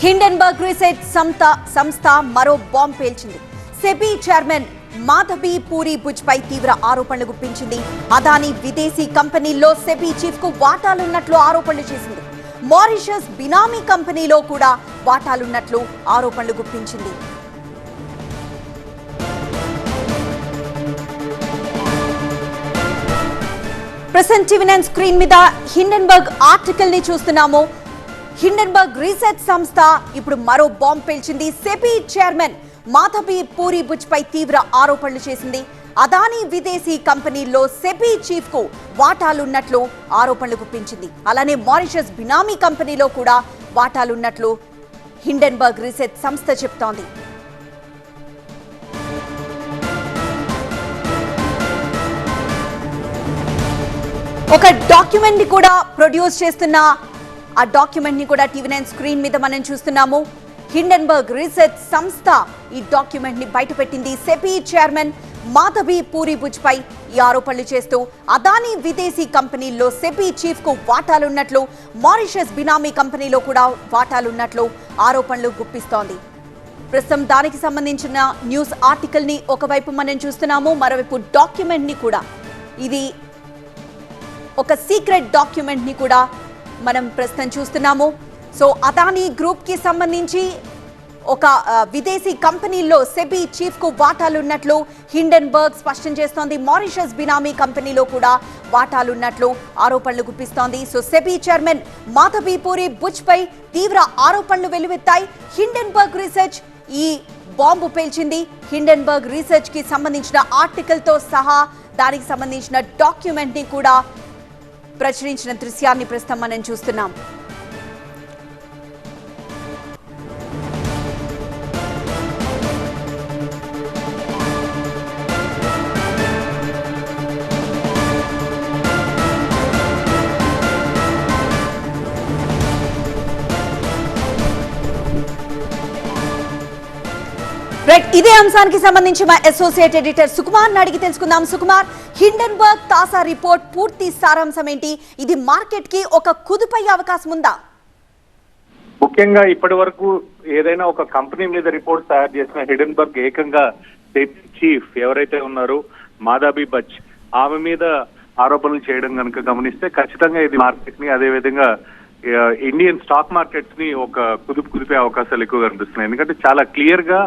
Hindenburg reset సంస్థ సంస్థ మరో బాంబ్ పేల్చింది. సెబీ చైర్మన్ మాధబీ పూరి భుజ్ పై తీవ్ర ఆరోపణలు గుప్పించింది. అదాని విదేశీ కంపెనీల్లో సెబీ చీఫ్కు వాటాలున్నట్లు ఆరోపణలు చేసింది. మారిషస్ బినామీ కంపెనీలో కూడా వాటాలున్నట్లు ఆరోపణలు గుప్పించింది. ప్రసెంట్ టీవీ స్క్రీన్ మీద హిండెన్బర్గ్ ఆర్టికల్ని చూస్తున్నాము. హిండెన్బర్గ్ రీసెర్చ్ సంస్థ ఇప్పుడు మరో బాంబు పేల్చింది సెబీ చైర్మన్ మాధవి పూరి భుజ్ పై తీవ్ర ఆరోపణలు చేసింది. అదానీ విదేశీ కంపెనీల్లో సెబీ చీఫ్కు వాటాలున్నట్లు ఆరోపణలు గుప్పించింది. అలానే మారిషస్ బినామీ కంపెనీలో కూడా వాటాలున్నట్లు హిండెన్బర్గ్ రీసెర్చ్ సంస్థ చెప్తోంది. ఒక డాక్యుమెంట్ని కూడా ప్రొడ్యూస్ చేస్తున్న ఆ డాక్యుమెంట్ని కూడా టీవీ నైన్ స్క్రీన్ మీద మనం చూస్తున్నాము. హిండెన్బర్గ్ రీసెర్చ్ సంస్థ ఈ డాక్యుమెంట్ని బయటపెట్టింది. సెబీ చైర్మన్ మాధవి పూరి భుజ్ పై ఈ ఆరోపణలు చేస్తూ అదానీ విదేశీ కంపెనీల్లో సెబీ చీఫ్కు వాటాలున్నట్లు మారిషస్ బినామీ కంపెనీలో కూడా వాటాలున్నట్లు ఆరోపణలు గుప్పిస్తోంది. ప్రస్తుతం దానికి సంబంధించిన న్యూస్ ఆర్టికల్ని ఒకవైపు మనం చూస్తున్నాము మరోవైపు డాక్యుమెంట్ని కూడా. ఇది ఒక సీక్రెట్ డాక్యుమెంట్ని కూడా మనం ప్రస్తుతం చూస్తున్నాము. సో అదానీ గ్రూప్కి సంబంధించి ఒక విదేశీ కంపెనీల్లో సెబీ చీఫ్కు వాటాలున్నట్లు హిండెన్బర్గ్ స్పష్టం చేస్తోంది. మారిషస్ బినామీ కంపెనీలో కూడా వాటాలున్నట్లు ఆరోపణలు గుప్పిస్తోంది. So SEBI chairman Madhabi Puri Buch పై తీవ్ర ఆరోపణలు వెలువెత్తాయి హిండెన్బర్గ్ రీసెర్చ్ ఈ బాంబు పేల్చింది. హిండెన్బర్గ్ రీసెర్చ్కి సంబంధించిన ఆర్టికల్తో సహా దానికి సంబంధించిన డాక్యుమెంట్ని కూడా ప్రచురించిన దృశ్యాన్ని ప్రస్తుతం మనం చూస్తున్నాం ఇదే అంశానికి సంబంధించి మా అసోసియేట్ ఎడిటర్ సుకుమార్ అడిగి తెలుసుకుందాం. సుకుమార్ హిండెన్బర్గ్ తాసా రిపోర్ట్ పూర్తి సారాంశం ఏంటి? ఇది మార్కెట్కి ఒక కుదుపయ్యే అవకాశం ఉందా? ముఖ్యంగా ఇప్పటి వరకు ఏదైనా ఒక కంపెనీ మీద రిపోర్ట్ తయారు చేసిన హిడెన్బర్గ్ ఏకంగా సెబీ చీఫ్ ఎవరైతే ఉన్నారో మాదాబీ బచ్ ఆమె మీద ఆరోపణలు చేయడం కనుక గమనిస్తే ఖచ్చితంగా ఇది మార్కెట్ని అదేవిధంగా ఇండియన్ స్టాక్ మార్కెట్స్ని ఒక కుదుపు కుదిపే అవకాశాలు ఎక్కువ కనిపిస్తున్నాయి. ఎందుకంటే చాలా క్లియర్గా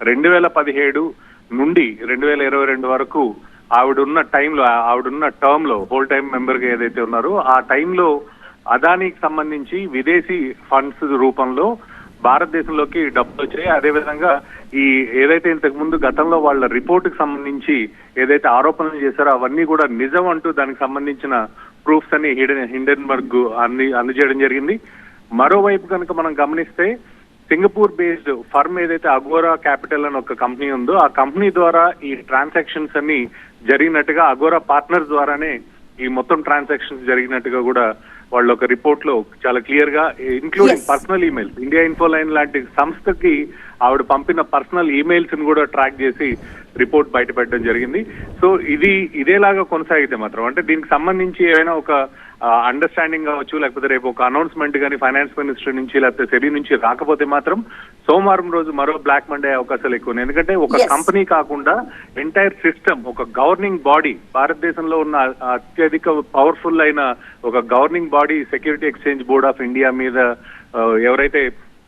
రెండు వేల పదిహేడు నుండి రెండు వేల ఇరవై రెండు వరకు ఆవిడున్న టైంలో ఆవిడున్న టర్మ్లో హోల్ టైం మెంబర్గా ఏదైతే ఉన్నారో ఆ టైంలో అదానికి సంబంధించి విదేశీ ఫండ్స్ రూపంలో భారతదేశంలోకి డబ్బులు వచ్చాయి. అదేవిధంగా ఈ ఏదైతే ఇంతకు ముందు గతంలో వాళ్ళ రిపోర్టుకు సంబంధించి ఏదైతే ఆరోపణలు చేశారో అవన్నీ కూడా నిజం అంటూ దానికి సంబంధించిన ప్రూఫ్స్ అని హిడెన్ హిండెన్బర్గ్ అంది అందజేయడం జరిగింది. మరోవైపు కనుక మనం గమనిస్తే సింగపూర్ బేస్డ్ ఫర్మ్ ఏదైతే అగోరా క్యాపిటల్ అని ఒక కంపెనీ ఉందో ఆ కంపెనీ ద్వారా ఈ ట్రాన్సాక్షన్స్ అన్ని జరిగినట్టుగా అగోరా పార్ట్నర్స్ ద్వారానే ఈ మొత్తం ట్రాన్సాక్షన్స్ జరిగినట్టుగా కూడా వాళ్ళు ఒక రిపోర్ట్లో చాలా క్లియర్గా including. Personal emails India Info Line లాంటి సంస్థకి ఆవిడ పంపిన పర్సనల్ ఈమెయిల్స్ని కూడా ట్రాక్ చేసి రిపోర్ట్ బయటపెట్టడం జరిగింది సో ఇది ఇదేలాగా కొనసాగితే మాత్రం అంటే దీనికి సంబంధించి ఏమైనా ఒక అండర్స్టాండింగ్ కావచ్చు లేకపోతే రేపు ఒక అనౌన్స్మెంట్ కానీ ఫైనాన్స్ మినిస్టర్ నుంచి లేకపోతే సెబీ నుంచి రాకపోతే మాత్రం సోమవారం రోజు మరో బ్లాక్ మండే అవకాశాలు ఎక్కువ ఉన్నాయి. ఎందుకంటే ఒక. కంపెనీ కాకుండా ఎంటైర్ సిస్టమ్ ఒక గవర్నింగ్ బాడీ భారతదేశంలో ఉన్న అత్యధిక పవర్ఫుల్ అయిన ఒక governing body security exchange board of India మీద ఎవరైతే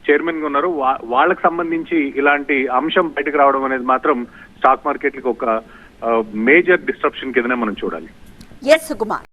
చైర్మన్గా ఉన్నారు వాళ్ళకి సంబంధించి ఇలాంటి అంశం బయటకు రావడం అనేది మాత్రం స్టాక్ మార్కెట్కి ఒక మేజర్ డిస్ట్రప్షన్ కిందనే మనం చూడాలి. ఎస్ సుకుమార్.